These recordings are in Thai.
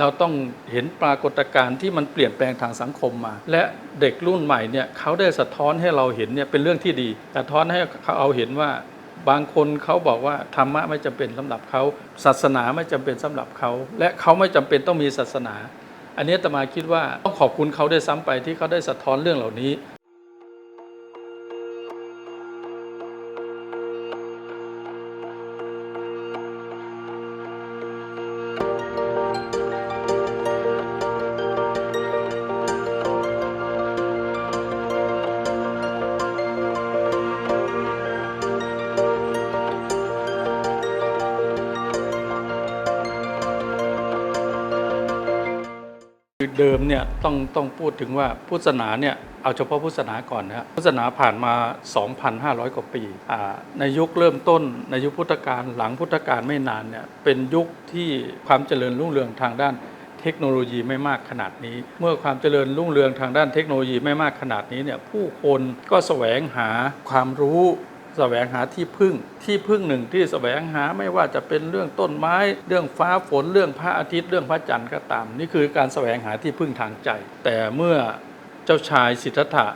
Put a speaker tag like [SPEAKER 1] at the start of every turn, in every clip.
[SPEAKER 1] เราต้องเห็นปรากฏการณ์ที่มันเปลี่ยนแปลงทางสังคมมา และเด็กรุ่นใหม่เนี่ยเขาได้สะท้อนให้เราเห็นเนี่ยเป็นเรื่องที่ดี สะท้อนให้เขาเอาเห็นว่าบางคนเขาบอกว่าธรรมะไม่จำเป็นสำหรับเขาศาสนาไม่จำเป็นสำหรับเขาและเขาไม่จำเป็นต้องมีศาสนา อันนี้ตมาคิดว่าต้องขอบคุณเขาได้วยซ้ำไปที่เขาได้สะท้อนเรื่องเหล่านี้ เนี่ยต้องต้องพูดถึงว่าพุทธศาสนาเนี่ยเอาเฉพาะพุทธศาสนาก่อนนะพุทธศาสนาผ่านมา 2,500 กว่าปีอ่าในยุคเริ่มต้นในยุคพุทธกาลหลังพุทธกาลไม่นานเนี่ยเป็นยุคที่ความเจริญรุ่งเรืองทางด้านเทคโนโลยีไม่มากขนาดนี้ เมื่อความเจริญรุ่งเรืองทางด้านเทคโนโลยีไม่มากขนาดนี้เนี่ยผู้คนก็แสวงหาความรู้ แสวงหาที่พึ่งที่พึ่งหนึ่งที่แสวงหาไม่ว่าจะเป็นเรื่องต้นไม้ เรื่องฟ้าฝนเรื่องพระอาทิตย์เรื่องพระจันทร์ก็ตาม นี่คือการแสวงหาที่พึ่งทางใจ แต่เมื่อเจ้าชายสิทธัตถะ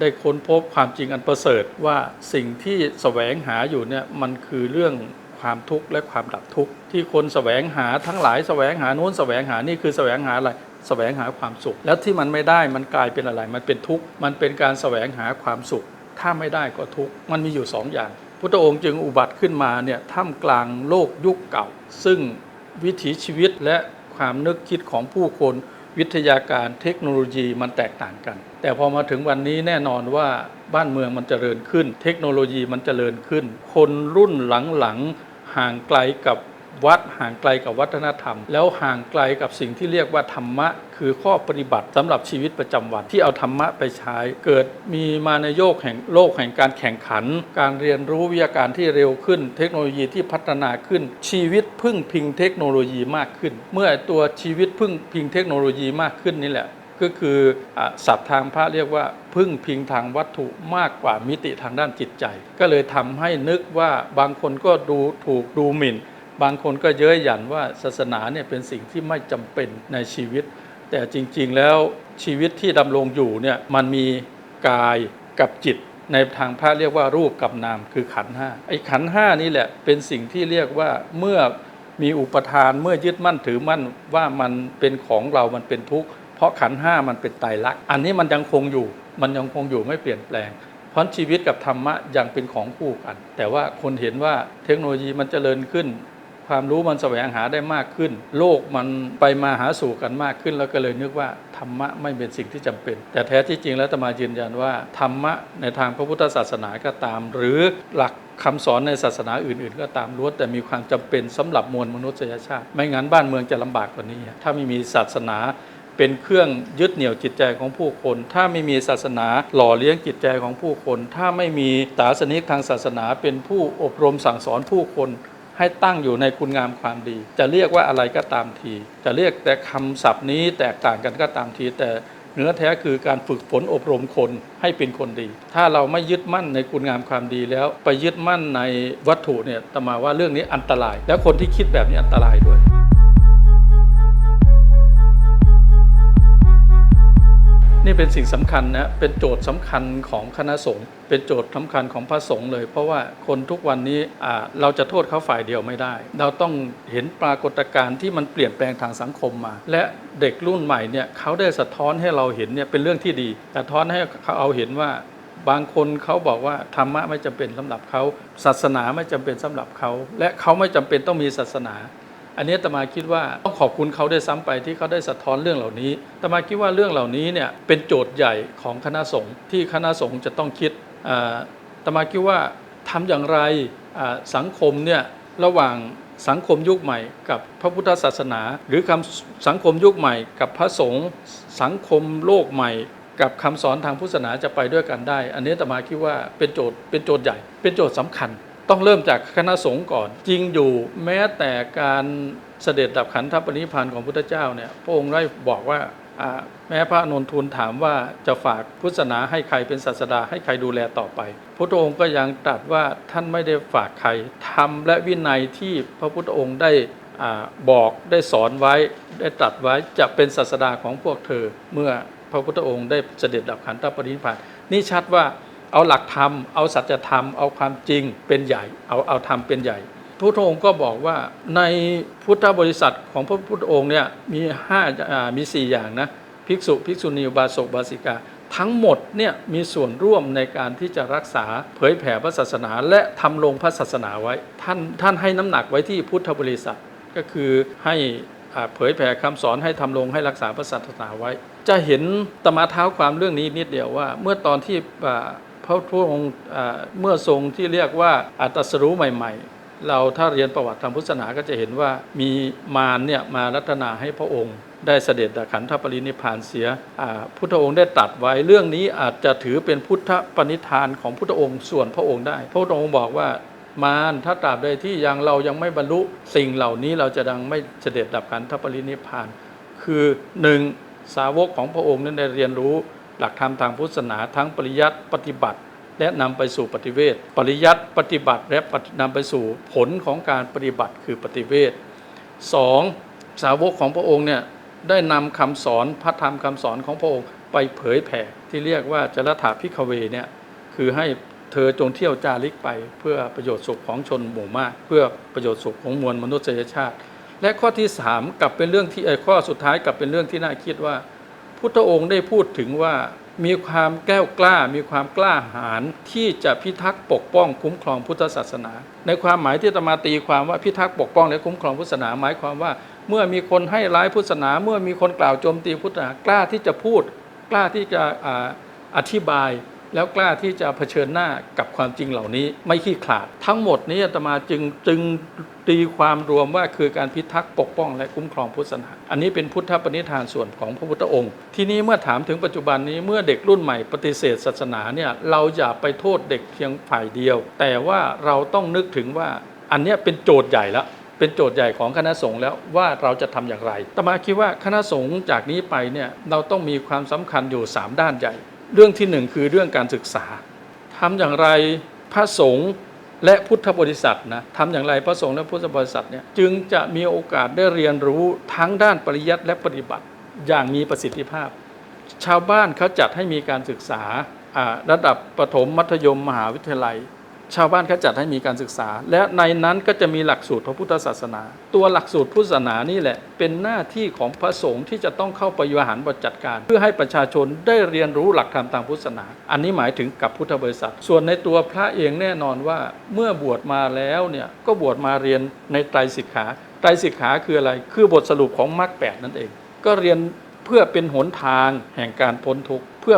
[SPEAKER 1] ได้ค้นพบความจริงอันประเสริฐว่าสิ่งที่แสวงหาอยู่เนี่ยมันคือเรื่องความทุกข์และความดับทุกข์ที่คนแสวงหาทั้งหลายแสวงหาโน้นแสวงหานี่คือแสวงหาอะไรแสวงหาความสุข แล้วที่มันไม่ได้มันกลายเป็นอะไร มันเป็นทุกข์มันเป็นการแสวงหาความสุข ถ้าไม่ได้ก็ทุกข์มันมีอยู่สองอย่าง พุทธองค์จึงอุบัติขึ้นมาเนี่ยท่ามกลางโลกยุคเก่า ซึ่งวิถีชีวิตและความนึกคิดของผู้คนวิทยาการเทคโนโลยีมันแตกต่างกัน แต่พอมาถึงวันนี้แน่นอนว่าบ้านเมืองมันเจริญขึ้น เทคโนโลยีมันเจริญขึ้น คนรุ่นหลังๆห่างไกลกับ วัดห่างไกลกับวัฒนธรรม แล้วห่างไกลกับสิ่งที่เรียกว่าธรรมะ คือข้อปฏิบัติสำหรับชีวิตประจำวันที่เอาธรรมะไปใช้ เกิดมีมาในโยกแห่งโลกแห่งการแข่งขัน การเรียนรู้วิทยาการที่เร็วขึ้น เทคโนโลยีที่พัฒนาขึ้น ชีวิตพึ่งพิงเทคโนโลยีมากขึ้น เมื่อตัวชีวิตพึ่งพิงเทคโนโลยีมากขึ้นนี่แหละก็คือศัพท์ทางพระเรียกว่า พึ่งพิงทางวัตถุมากกว่ามิติทางด้านจิตใจ ก็เลยทำให้นึกว่าบางคนก็ดูถูกดูหมิ่น บางคนก็เย้ยหยันว่าศาสนาเนี่ยเป็นสิ่งที่ไม่จำเป็นในชีวิต แต่จริงๆแล้วชีวิตที่ดำรงอยู่เนี่ยมันมีกายกับจิต ในทางพระเรียกว่ารูปกับนามคือขันห้าไอ้ขันห้านี่แหละเป็นสิ่งที่เรียกว่าเมื่อมีอุปทานเมื่อยึดมั่นถือมั่นว่ามันเป็นของเรามันเป็นทุกข์เพราะขันห้ามันเป็นไตรลักษณ์อันนี้มันยังคงอยู่ มันยังคงอยู่ไม่เปลี่ยนแปลงเพราะชีวิตกับธรรมะยังเป็นของคู่กัน แต่ว่าคนเห็นว่าเทคโนโลยีมันเจริญขึ้น ความรู้มันแสวงหาได้มากขึ้น โลกมันไปมาหาสู่กันมากขึ้น แล้วก็เลยนึกว่าธรรมะไม่เป็นสิ่งที่จำเป็น แต่แท้ที่จริงแล้วตมายืนยันว่าธรรมะในทางพระพุทธศาสนาก็ตาม หรือหลักคำสอนในศาสนาอื่น ๆ ก็ตามล้วนแต่มีความจำเป็นสำหรับมวลมนุษยชาติ ไม่งั้นบ้านเมืองจะลำบากกว่านี้ ถ้าไม่มีศาสนาเป็นเครื่องยึดเหนี่ยวจิตใจของผู้คน ถ้าไม่มีศาสนาหล่อเลี้ยงจิตใจของผู้คน ถ้าไม่มีศาสนิกทางศาสนาเป็นผู้อบรมสั่งสอนผู้คน ให้ตั้งอยู่ในคุณงามความดี จะเรียกว่าอะไรก็ตามที จะเรียกแต่คำศัพท์นี้แตกต่างกันก็ตามที แต่เนื้อแท้คือการฝึกฝนอบรมคนให้เป็นคนดี ถ้าเราไม่ยึดมั่นในคุณงามความดีแล้ว ไปยึดมั่นในวัตถุเนี่ยตมาว่าเรื่องนี้อันตราย แล้วคนที่คิดแบบนี้อันตรายด้วย นี่เป็นสิ่งสำคัญนะเป็นโจทย์สำคัญของคณะสงฆ์เป็นโจทย์สำคัญของพระสงฆ์เลย เพราะว่าคนทุกวันนี้เราจะโทษเขาฝ่ายเดียวไม่ได้ เราต้องเห็นปรากฏการณ์ที่มันเปลี่ยนแปลงทางสังคมมา และเด็กรุ่นใหม่เนี่ยเขาได้สะท้อนให้เราเห็นเนี่ยเป็นเรื่องที่ดี สะท้อนให้เขาเอาเห็นว่าบางคนเขาบอกว่าธรรมะไม่จำเป็นสำหรับเขาศาสนาไม่จำเป็นสำหรับเขา และเขาไม่จำเป็นต้องมีศาสนา อันนี้ตมาคิดว่าต้องขอบคุณเขาได้วยซ้ำไปที่เขาได้สะท้อนเรื่องเหล่านี้ตมาคิดว่าเรื่องเหล่านี้เนี่ยเป็นโจทย์ใหญ่ของคณะสงฆ์ที่คณะสงฆ์จะต้องคิดตมาคิดว่าทำอย่างไรสังคมเนี่ยระหว่างสังคมยุคใหม่กับพระพุทธศาสนา หรือคำสังคมยุคใหม่ กับพระสงฆ์สังคมโลกใหม่ กับคำสอนทางพุทธศาสนาจะไปด้วยกันได้ อันนี้ตมาคิดว่าเป็นโจทย์เป็นโจทย์ใหญ่ เป็นโจทย์สำคัญ ต้องเริ่มจากคณะสงฆ์ก่อน จริงอยู่แม้แต่การเสด็จดับขันธปรินิพพานของพุทธเจ้าเนี่ยพระองค์ได้บอกว่าแม้พระนนทูลถามว่าจะฝากพุทธศาสนาให้ใครเป็นศาสดาให้ใครดูแลต่อไปพระองค์ก็ยังตรัสว่าท่านไม่ได้ฝากใครทำและวินัยที่พระพุทธองค์ได้อบอกได้สอนไว้ได้ตรัสไว้จะเป็นศาสดาของพวกเธอ เมื่อพระพุทธองค์ได้เสด็จดับขันธปรินิพพานนี่ชัดว่า เอาหลักธรรม เอาสัจธรรม เอาความจริงเป็นใหญ่ เอาเอาธรรมเป็นใหญ่ พระพุทธองค์ก็บอกว่าในพุทธบริษัทของพระพุทธองค์เนี่ยมีห้ามีสี่อย่างนะภิกษุภิกษุณีบาสกบาสิกา ทั้งหมดเนี่ยมีส่วนร่วมในการที่จะรักษาเผยแผ่พระศาสนา และทำลงพระศาสนาไว้ท่านท่านให้น้ำหนักไว้ที่พุทธบริษัทก็คือให้เผยแผ่คำสอนให้ทำลงให้รักษาพระศาสนาไว้ จะเห็นตมาเท้าความเรื่องนี้นิดเดียวว่า เมื่อตอนที่ ระพุทธองค์เมื่อทรงที่เรียกว่าอัตสรู้ใหม่ ๆ เราถ้าเรียนประวัติทางพุทธศาสนาก็จะเห็นว่ามีมารเนี่ยมารัตนาให้พระองค์ ได้เสด็จดับขันธปรินิพานเสียพุทธองค์ได้ตัดไว้เรื่องนี้อาจจะถือเป็นพุทธปณิธานของพุทธองค์ส่วนพระองค์ได้ พระพุทธองค์บอกว่ามารถ้าตราบใดที่ยังเรายังไม่บรรลุสิ่งเหล่านี้เราจะดังไม่เสด็จดับขันธปรินิพาน คือหนึ่งสาวกของพระองค์นั้นได้เรียนรู้ หลักธรรมทางพุทธศาสนาทั้งปริยัติปฏิบัติ และนำไปสู่ปฏิเวทปริยัติปฏิบัติและปฏินำไปสู่ผลของการปฏิบัติคือปฏิเวทสองสาวกของพระองค์เนี่ยได้นำคำสอนพระธรรมคำสอนของพระองค์ไปเผยแผ่ที่เรียกว่าจรถาพิคเวเนี่ยคือให้เธอจงเที่ยวจาริกไป เพื่อประโยชน์สุขของชนหมู่มาก เพื่อประโยชน์สุขของมวลมนุษยชาติ และข้อที่สามกลับเป็นเรื่องที่ข้อสุดท้ายกลับเป็นเรื่องที่น่าคิดว่า พุทธองค์ได้พูดถึงว่ามีความแก้วกล้า มีความกล้าหาญที่จะพิทักษ์ปกป้องคุ้มครองพุทธศาสนา ในความหมายที่ตมาตีความว่าพิทักษ์ปกป้องและคุ้มครองพุทธศาสนาหมายความว่า เมื่อมีคนให้ร้ายพุทธศาสนา เมื่อมีคนกล่าวโจมตีพุทธศาสนากล้าที่จะพูด กล้าที่จะออธิบาย แล้วกล้าที่จะเผชิญหน้ากับ ความจริงเหล่านี้ไม่ขี้ขลาด ทั้งหมดนี้อาตมาจึงจึงตีความรวมว่าคือการพิทักษ์ปกป้องและคุ้มครองพุทธศาสนา อันนี้เป็นพุทธปณิธานส่วนของพระพุทธองค์ ทีนี้เมื่อถามถึงปัจจุบันนี้เมื่อเด็กรุ่นใหม่ปฏิเสธศาสนาเนี่ยเราอย่าไปโทษเด็กเพียงฝ่ายเดียว แต่ว่าเราต้องนึกถึงว่าอันนี้เป็นโจทย์ใหญ่แล้วเป็นโจทย์ใหญ่ของคณะสงฆ์แล้วว่าเราจะทำอย่างไรตมาคิดว่าคณะสงฆ์จากนี้ไปเนี่ยเราต้องมีความสำคัญอยู่ 3 ด้านใหญ่ เรื่องที่หนึ่งคือเรื่องการศึกษา ทำอย่างไรพระสงฆ์และพุทธบริษัทนะทำอย่างไรพระสงฆ์และพุทธบริษัทเนี่ยจึงจะมีโอกาสได้เรียนรู้ทั้งด้านปริยัติและปฏิบัติอย่างมีประสิทธิภาพ ชาวบ้านเขาจัดให้มีการศึกษาอ่าระดับประถมมัธยมมหาวิทยาลัย ชาวบ้านเขาจัดให้มีการศึกษา และในนั้นก็จะมีหลักสูตรพระพุทธศาสนา ตัวหลักสูตรพุทธศาสนานี่แหละ เป็นหน้าที่ของพระสงฆ์ที่จะต้องเข้าไปบริหารบจัดการ เพื่อให้ประชาชนได้เรียนรู้หลักธรรมทางพุทธศาสนา อันนี้หมายถึงกับพุทธบริษัท ส่วนในตัวพระเองแน่นอนว่าเมื่อบวชมาแล้วเนี่ยก็บวชมาเรียนในไตรสิกขาไตรสิกขาคืออะไรคือบทสรุปของมรรคแปดนั่นเอง ก็เรียนเพื่อเป็นหนทางแห่งการพ้นทุกข์เพื่อ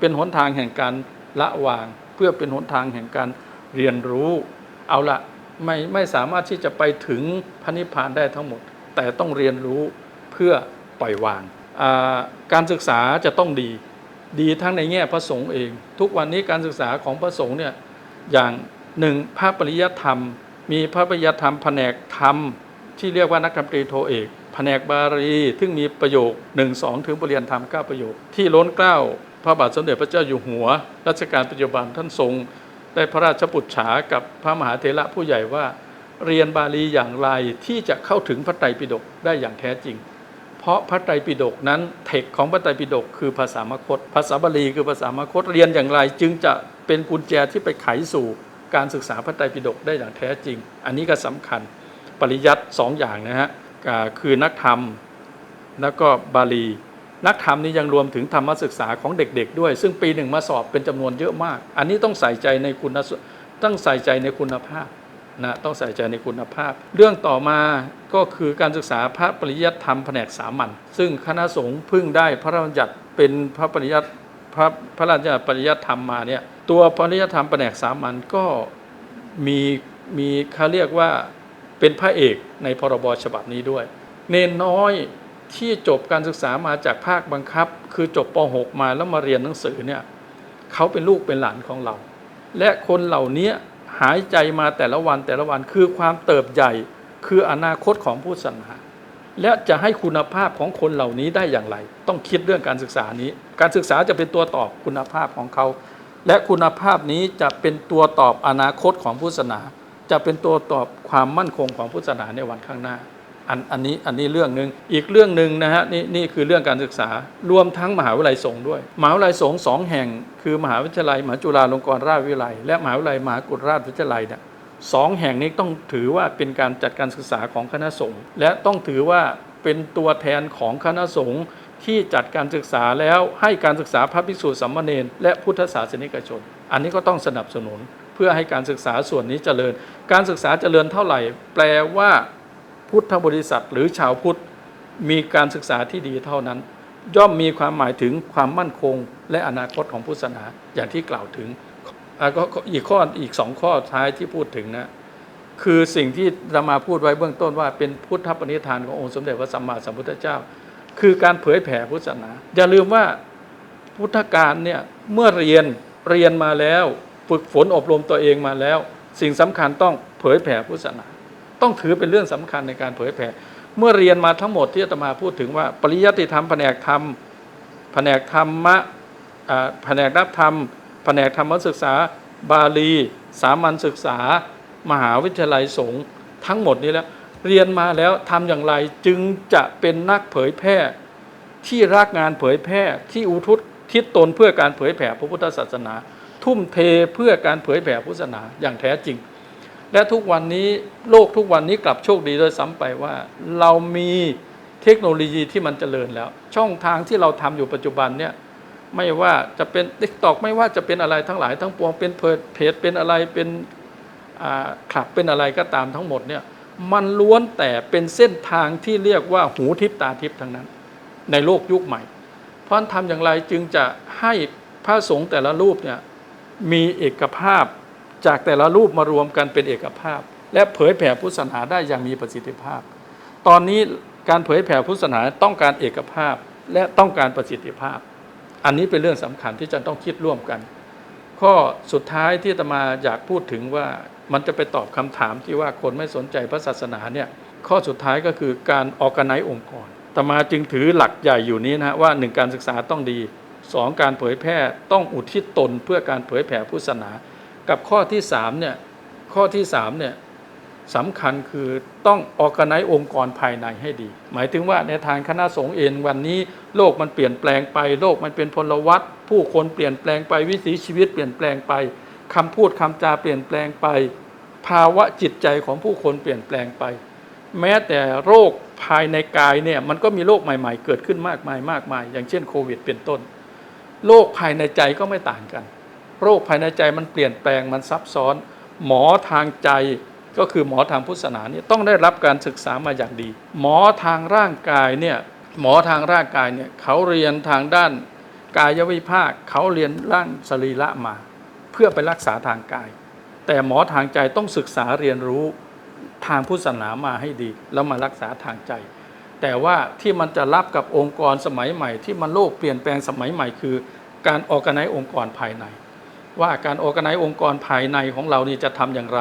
[SPEAKER 1] เป็นหนทางแห่งการละวาง เพื่อเป็นหนทางแห่งการ เรียนรู้ เอาละไม่ไม่สามารถที่จะไปถึงพระนิพพานได้ทั้งหมด แต่ต้องเรียนรู้เพื่อปล่อยวาง การศึกษาจะต้องดี ดีทั้งในแง่พระสงฆ์เอง ทุกวันนี้การศึกษาของพระสงฆ์เนี่ยอย่างหนึ่งพระปริยธรรม มีพระปริยธรรมแผนกธรรม ที่เรียกว่านักธรรมตรีโทเอกแผนกบาลีซึ่งมีประโยค1 2ถึงปรริยนธรรม9ประโยค ที่ล้นเกล้าพระบาทสมเด็จพระเจ้าอยู่หัว รัชกาลปัจจุบันท่านทรง ได้พระราชปุจฉากับพระมหาเถระผู้ใหญ่ว่า เรียนบาลีอย่างไรที่จะเข้าถึงพระไตรปิฎกได้อย่างแท้จริง เพราะพระไตรปิฎกนั้นเทคของพระไตรปิฎกคือภาษามคต ภาษาบาลีคือภาษามคตเรียนอย่างไร จึงจะเป็นกุญแจที่ไปไขสู่การศึกษาพระไตรปิฎกได้อย่างแท้จริง อันนี้ก็สำคัญปริยัติสองอย่างนะฮะคือนักธรรมแล้วก็บาลี นักธรรมนี่ยังรวมถึงธรรมศึกษาของเด็ก ๆ ด้วย ซึ่งปีหนึ่งมาสอบเป็นจำนวนเยอะมาก อันนี้ต้องใส่ใจในคุณต้องใส่ใจในคุณภาพนะต้องใส่ใจในคุณภาพ เรื่องต่อมาก็คือการศึกษาพระปริยัติธรรมแผนกสามัญซึ่งคณะสงฆ์พึ่งได้พระราชบัญญัติเป็นพระปริยัติพระพระราชบัญญัติปริยัติธรรมมาเนี่ยตัวปริยัติธรรมแผนกสามัญก็มีมีเขาเรียกว่าเป็นพระเอกในพรบฉบับนี้ด้วย เนนน้อย ที่จบการศึกษามาจากภาคบังคับ คือจบป .6 มาแล้วมาเรียนหนังสือเนี่ยเขาเป็นลูกเป็นหลานของเรา และคนเหล่านี้หายใจมาแต่ละวันแต่ละวันคือความเติบใหญ่คืออนาคตของผู้ศาสนาและจะให้คุณภาพของคนเหล่านี้ได้อย่างไร ต้องคิดเรื่องการศึกษานี้ การศึกษาจะเป็นตัวตอบคุณภาพของเขา และคุณภาพนี้จะเป็นตัวตอบอนาคตของพุทธศาสนา จะเป็นตัวตอบความมั่นคงของพุทธศาสนาในวันข้างหน้า อันอันนี้อันนี้เรื่องหนึ่งอีกเรื่องหนึ่งนะฮะนี่นี่คือเรื่องการศึกษารวมทั้งมหาวิทยาลัยสงฆ์ด้วยมหาวิทยาลัยสงฆ์สองแห่ง คือมหาวิทยาลัยมหาจุฬาลงกรณราชวิทยาลัย และมหาวิทยาลัยมหากุฏราชวิทยาลัยเนี่ยสองแห่งนี้ต้องถือว่าเป็นการจัดการศึกษาของคณะสงฆ์และต้องถือว่าเป็นตัวแทนของคณะสงฆ์ที่จัดการศึกษาแล้วให้การศึกษาพระภิกษุสามมาเณรและพุทธศาสนิกชน อันนี้ก็ต้องสนับสนุนเพื่อให้การศึกษาส่วนนี้เจริญ การศึกษาเจริญเท่าไหร่ แปลว่า พุทธบริษัทหรือชาวพุทธมีการศึกษาที่ดีเท่านั้น ย่อมมีความหมายถึงความมั่นคง และอนาคตของพุทธศาสนาอย่างที่กล่าวถึงอ่าก็อีกข้ออีกสองข้อท้ายที่พูดถึงนะคือสิ่งที่เรามาพูดไว้เบื้องต้นว่าเป็นพุทธปณิธานขององค์สมเด็จพระสัมมาสัมพุทธเจ้า คือการเผยแผ่พุทธศาสนา อย่าลืมว่าพุทธการเนี่ยเมื่อเรียนเรียนมาแล้ว ฝึกฝนอบรมตัวเองมาแล้ว สิ่งสำคัญต้องเผยแผ่พุทธศาสนา ต้องถือเป็นเรื่องสำคัญในการเผยแผ่ เมื่อเรียนมาทั้งหมดที่อาตมาพูดถึงว่า ปริยัติธรรมแผนกธรรมแผนกธรรมะแผนกรับธรรมแผนกธรรมศึกษา บาลี สามัญศึกษา มหาวิทยาลัยสงฆ์ทั้งหมดนี้แล้วเรียนมาแล้วทำอย่างไรจึงจะเป็นนักเผยแพร่ ที่รักงานเผยแพร่ที่อุทุศทิศตนเพื่อการเผยแผ่พระพุทธศาสนา ทุ่มเทเพื่อการเผยแผ่พุทธศาสนาอย่างแท้จริง และทุกวันนี้โลกทุกวันนี้กลับโชคดีโดยซ้ำไปว่า เรามีเทคโนโลยีที่มันเจริญแล้ว ช่องทางที่เราทำอยู่ปัจจุบันเนี่ยไม่ว่าจะเป็น t ิ k t o k ไม่ว่าจะเป็นอะไรทั้งหลายทั้งปวงเป็นเพจเป็นอะไรเป็นคลับเป็นอะไรก็ตามทั้งหมดเนี่ยมันล้วนแต่เป็นเส้นทางที่เรียกว่าหูทิพตาทิพทั้งนั้น ในโลกยุคใหม่ เพราะทำอย่างไรจึงจะให้พระสงฆ์แต่ละรูปเนี่ยมีเอกภาพ จากแต่ละรูปมารวมกันเป็นเอกภาพ และเผยแผ่พุทธศาสนาได้อย่างมีประสิทธิภาพ ตอนนี้การเผยแผ่พุทธศาสนาต้องการเอกภาพและต้องการประสิทธิภาพ อันนี้เป็นเรื่องสำคัญที่จะต้องคิดร่วมกัน ข้อสุดท้ายที่ตมาอยากพูดถึงว่ามันจะไปตอบคำถามที่ว่าคนไม่สนใจพระศาสนาเนี่ยข้อสุดท้ายก็คือการออกไนองค์กรตมาจึงถือหลักใหญ่อยู่นี้นะฮะว่าหนึ่งการศึกษาต้องดีสองการเผยแพร่ต้องอุทิศตนเพื่อการเผยแผ่พุทธศาสนา กับข้อที่สามเนี่ยข้อที่สามเนี่ยสำคัญคือต้องออกไนองค์กรภายในให้ดี หมายถึงว่าในทางคณะสงฆ์เองวันนี้โลกมันเปลี่ยนแปลงไป โลกมันเป็นพลวัตผู้คนเปลี่ยนแปลงไปวิถีชีวิตเปลี่ยนแปลงไปคำพูดคำจาเปลี่ยนแปลงไป ภาวะจิตใจของผู้คนเปลี่ยนแปลงไป แม้แต่โรคภายในกายเนี่ยมันก็มีโรคใหม่ ๆ เกิดขึ้นมากมายมากมาย อย่างเช่นโควิดเป็นต้นโรคภายในใจก็ไม่ต่างกัน โรคภายในใจมันเปลี่ยนแปลงมันซับซ้อน หมอทางใจก็คือหมอทางพุทธศาสนาเนี่ยต้องได้รับการศึกษามาอย่างดี หมอทางร่างกายเนี่ยหมอทางร่างกายเนี่ยเขาเรียนทางด้านกายวิภาคเขาเรียนร่างสรีระมา เพื่อไปรักษาทางกาย แต่หมอทางใจต้องศึกษาเรียนรู้ทางพุทธศาสนามาให้ดี แล้วมารักษาทางใจ แต่ว่าที่มันจะรับกับองค์กรสมัยใหม่ ที่มันโลกเปลี่ยนแปลงสมัยใหม่คือ การออกไนองค์กรภายใน ว่าการออกไนองค์กรภายในของเรานี่จะทำอย่างไร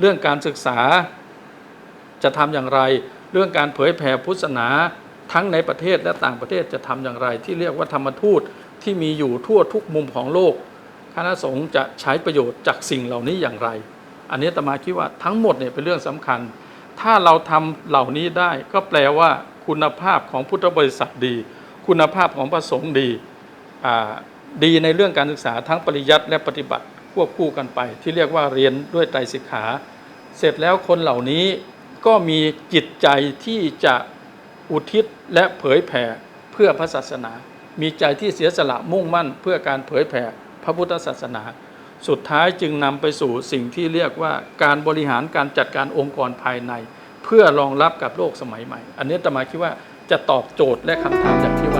[SPEAKER 1] เรื่องการศึกษาจะทำอย่างไร เรื่องการเผยแผ่พุทธศาสนาทั้งในประเทศและต่างประเทศจะทำอย่างไร ที่เรียกว่าธรรมทูตที่มีอยู่ทั่วทุกมุมของโลก คณะสงฆ์จะใช้ประโยชน์จากสิ่งเหล่านี้อย่างไร อันนี้ตมาคิดว่าทั้งหมดเนี่ยเป็นเรื่องสำคัญ ถ้าเราทำเหล่านี้ได้ก็แปลว่าคุณภาพของพุทธบริษัทดี คุณภาพของพระสงฆ์ดี ดีในเรื่องการศึกษาทั้งปริยัติและปฏิบัติควบคู่กันไป ที่เรียกว่าเรียนด้วยไตรสิกขา เสร็จแล้วคนเหล่านี้ก็มีจิตใจที่จะอุทิศและเผยแผ่เพื่อพระศาสนา มีใจที่เสียสละมุ่งมั่น เพื่อการเผยแผ่พระพุทธศาสนา สุดท้ายจึงนำไปสู่สิ่งที่เรียกว่าการบริหารการจัดการองค์กรภายใน เพื่อรองรับกับโลกสมัยใหม่ อันนี้ตมาคิดว่าจะตอบโจทย์และคำถามอย่างที่